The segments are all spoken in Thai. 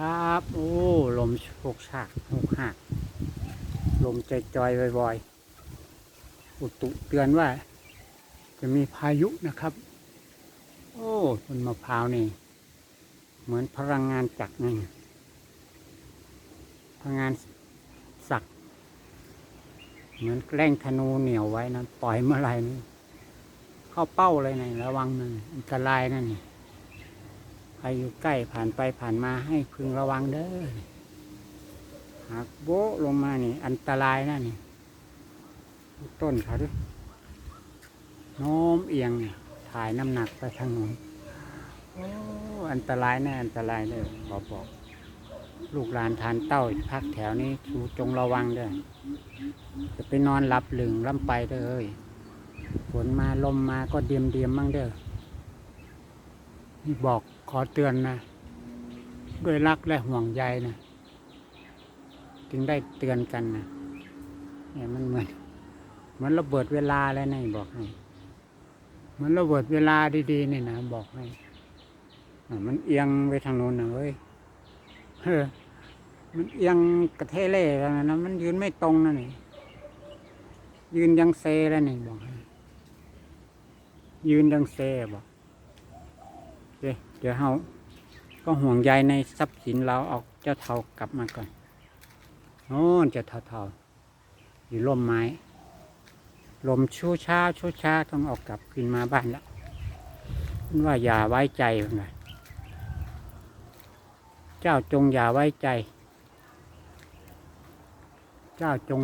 ครับ โอ้ ลมโชกชากหกหักลมใจจอยๆบ่อยๆ อุตุเตือนว่า จะมีพายุนะครับ โอ้ต้นมะพร้าวนี่ เหมือนพลังงานจักรนี่พลังงานสัก เหมือนแกล้งธนูเหนียวไว้นะ ปล่อยเมื่อไหร่นี่เข้าเป้าเลยนะระวังนะอันตรายนั่นนี่ รอยู่ใกล้ผ่านไปผ่านมาให้พึงระวังเด้อหากโบลงมานี่ อันตรายนะนี่ต้นเขาด้วยโน้มเอียงนี่ถ่ายน้ำหนักไปทางโน้นโอ้อันตรายแน่อันตรายเลยขอบอก ลูกหลานทานเต้าพักแถวนี้ชูจงระวังเด้อจะไปนอนหลับหลึงล่ำไปเด้อเอ้ยฝนมาลมมาก็เดียมเดียมมั่งเด้อนี่บอก อเตือนนะ ด้วยรักและห่วงใยนะจึงได้เตือนกันนะเนี่ยมันเหมือนเหมือนระเบิดเวลาแล้วนะบอกให้เหมือนระเบิดเวลาดีๆนี่นะบอกให้อะมันเอียงไปทางโน้นนะเว้ยเฮ้อมันเอียงกระเทเล่แล้วนะมันยืนไม่ตรงนะนี่ยืนยังเซแล้วนี่บอกให้ยืนยังเซบอก ดี๋ยวเดี๋ยวเราก็ห่วงใยในทรัพย์สินเราเอาเจ้าเทากลับมาก่อนโน่นเจ้าเทาเทาอยู่ร่มไม้ ลมชูช้าชูช้าต้องออกกลับขึ้นมาบ้านแล้วว่าอย่าไว้ใจมันไงเจ้าจงอย่าไว้ใจ เจ้าจง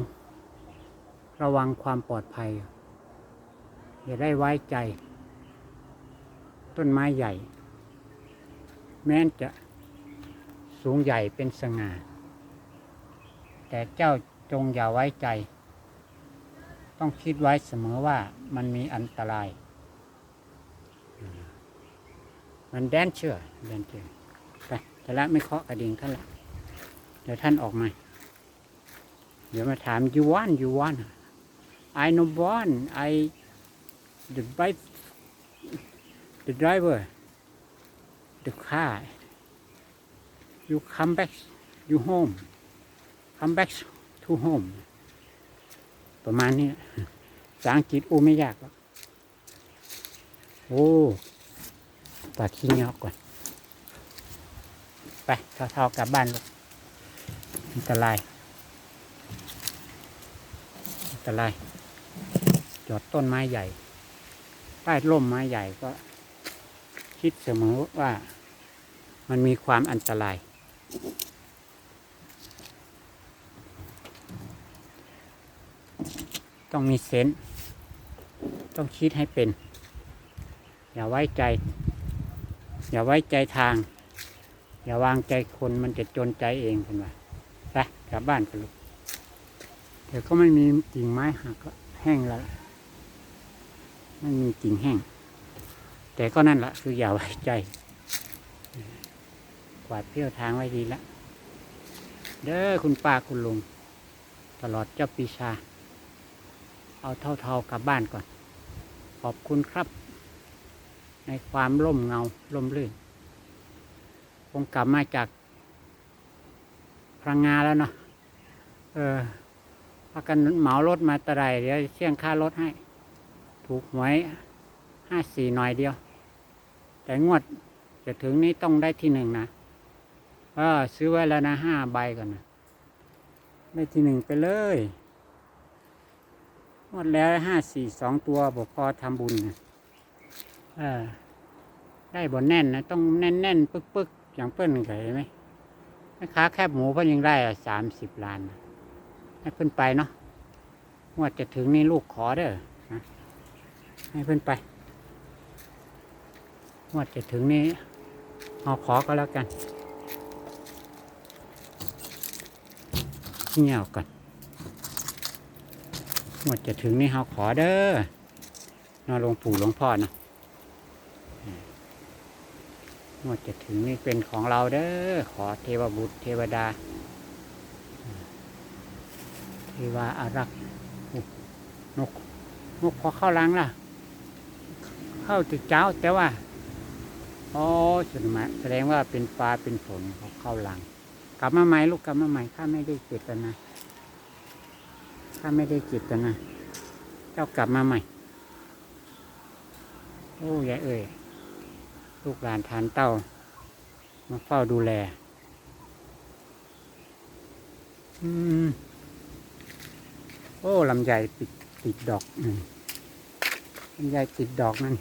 ระวังความปลอดภัย อย่าได้ไว้ใจ ต้นไม้ใหญ่ แม้นจะสูงใหญ่เป็นสง่า แต่เจ้าจงอย่าไว้ใจ ต้องคิดไว้เสมอว่ามันมีอันตราย มันแดนเชื่อแดนเชื่อไปแต่ละไม่เคาะกระดิ่งท่านละเดี๋ยวท่านออกมา เดี๋ยวมาถาม you want you want I no want I the bike the driver the car you come back you home come back to home ประมาณนี้ภาษาอังกฤษโอ้ไม่ยากหรอกโอ้ตัดขี้เงาก่อน ไปเท่าๆกลับบ้านลูกอันตรายอันตรายจอดต้นไม้ใหญ่ ใต้ร่มไม้ใหญ่ก็ คิดเสมอว่ามันมีความอันตราย ต้องมีเซนส์ต้องคิดให้เป็น อย่าไว้ใจ อย่าไว้ใจทาง อย่าวางใจคนมันจะจนใจเองคุณว่าไปกลับบ้านกันลูกเดี๋ยวก็ไม่มีกิ่งไม้หักก็แห้งแล้วล่ะไม่มีกิ่งแห้ง แต่ก็นั่นแหละคืออย่าไว้ใจกวาดเพี้ยวทางไว้ดีแล้วเด้อคุณป้าคุณลุง ตลอดเจ้าปีชา เอาเท่าๆกลับบ้านก่อน ขอบคุณครับ ในความร่มเงาร่มรื่น คงกลับมาจากพลังงานแล้วเนาะเออพากันเหมารถมาตะไรเดี๋ยวเสี่ยงค่ารถให้ ถูกหวยห้าสี่หน่อยเดียว แต่งวดจะถึงนี้ต้องได้ที่หนึ่งนะเออซื้อไว้แล้วนะห้าใบก่อนนะได้ที่หนึ่งไปเลยงวดแล้วห้าสี่สองตัวบอกพอทำบุญนะเออ ได้บนแน่นนะ ต้องแน่นแน่นปึ๊กปึ๊กอย่างเปิ้ลเคยไหมแม่ค้าแคบหมูเพิ่นยังได้สามสิบล้านนะให้เพิ่นไปเนาะงวดจะถึงนี่ลูกขอเด้อให้เพิ่นไป งวดจะถึงนี่เอาขอก็แล้วกันเงี่ยวกันงวดจะถึงนี่เอาขอเด้อนอหลวงปู่หลวงพ่อนะงวดจะถึงนี่เป็นของเราเด้อขอเทวบุตรเทวดาเทวาอารักษ์นกนกพอเข้ารังล่ะ เข้าตึกเจ้าแต่ว่า อ๋อแสดงว่าแสดงว่าเป็นฟ้าเป็นฝนเขาเข้าหลัง กลับมาใหม่ลูกกลับมาใหม่ข้าไม่ได้เจตนาข้าไม่ได้เจตนาเจ้ากลับมาใหม่ โอ้ยายเอ้ยลูกหลานทานเต้า มาเฝ้าดูแล อืม โอ้ลำไยติดติดดอกหนึ่งลำไยติดดอกนั่น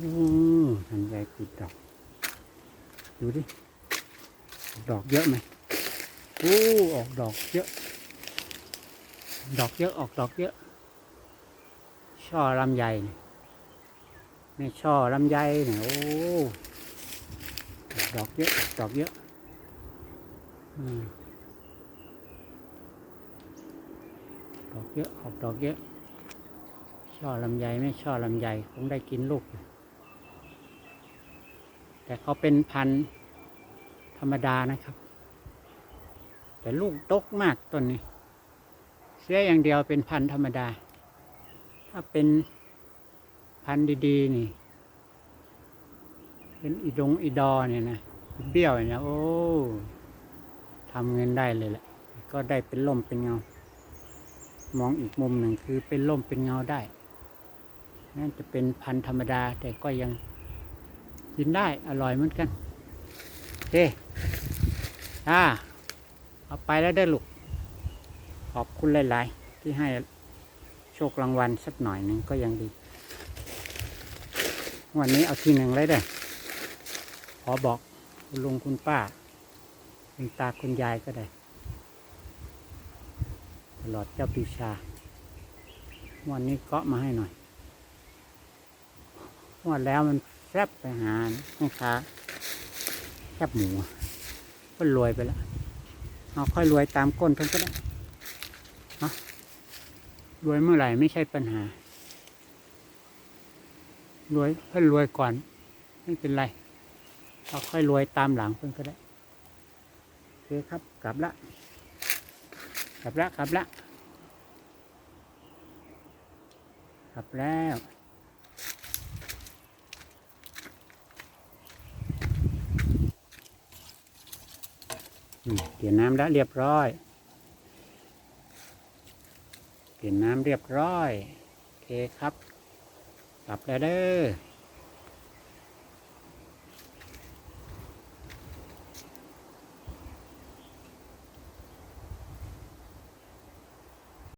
อืมลำไยติดดอก ดูดิ ดอกเยอะไหมโอ้ออกดอกเยอะ ดอกเยอะออกดอกเยอะ ช่อลำไยเนี่ยไม่ช่อลำไยเนี่ยโอ้ดอกเยอะดอกเยอะดอกเยอะออกดอกเยอะ ช่อลำไยไม่ช่อลำไยคงได้กินลูกอยู่ แต่เขาเป็นพันธุ์ธรรมดานะครับ แต่ลูกตกมากต้นนี้ เสียอย่างเดียวเป็นพันธุ์ธรรมดา ถ้าเป็นพันธุ์ดีๆ นี่ เป็นอีดงอีดอเนี่ยนะเบี้ยวเนี่ยโอ้ทำเงินได้เลยแหละ ก็ได้เป็นล่มเป็นเงา มองอีกมุมหนึ่งคือเป็นล่มเป็นเงาได้นั่นจะเป็นพันธุ์ธรรมดาแต่ก็ยัง กินได้อร่อยเหมือนกันโอเคอ่าเอาไปแล้วได้ลูก ขอบคุณหลาย ๆ ที่ให้โชครางวัลสักหน่อยหนึ่งก็ยังดี วันนี้เอาทีหนึ่งเลยเด้อขอบอกคุณลุงคุณป้า คุณตาคุณยายก็ได้ ตลอดเจ้าปีชา วันนี้เกาะมาให้หน่อยวันแล้วมัน แซบไปหาแม่ค้าแคบหมูก็รวยไปแล้วเอาค่อยรวยตามก้นเพิ่นก็ได้เนาะรวยเมื่อไหร่ไม่ใช่ปัญหารวยเพิ่นรวยก่อน ไม่เป็นไรเราค่อยรวยตามหลังเพิ่นก็ได้โอเคครับ กลับละกลับละกลับละกลับแล้ว เปลี่ยนน้ำแล้วเรียบร้อย เปลี่ยนน้ำเรียบร้อย โอเคครับ กลับแล้วเด้อ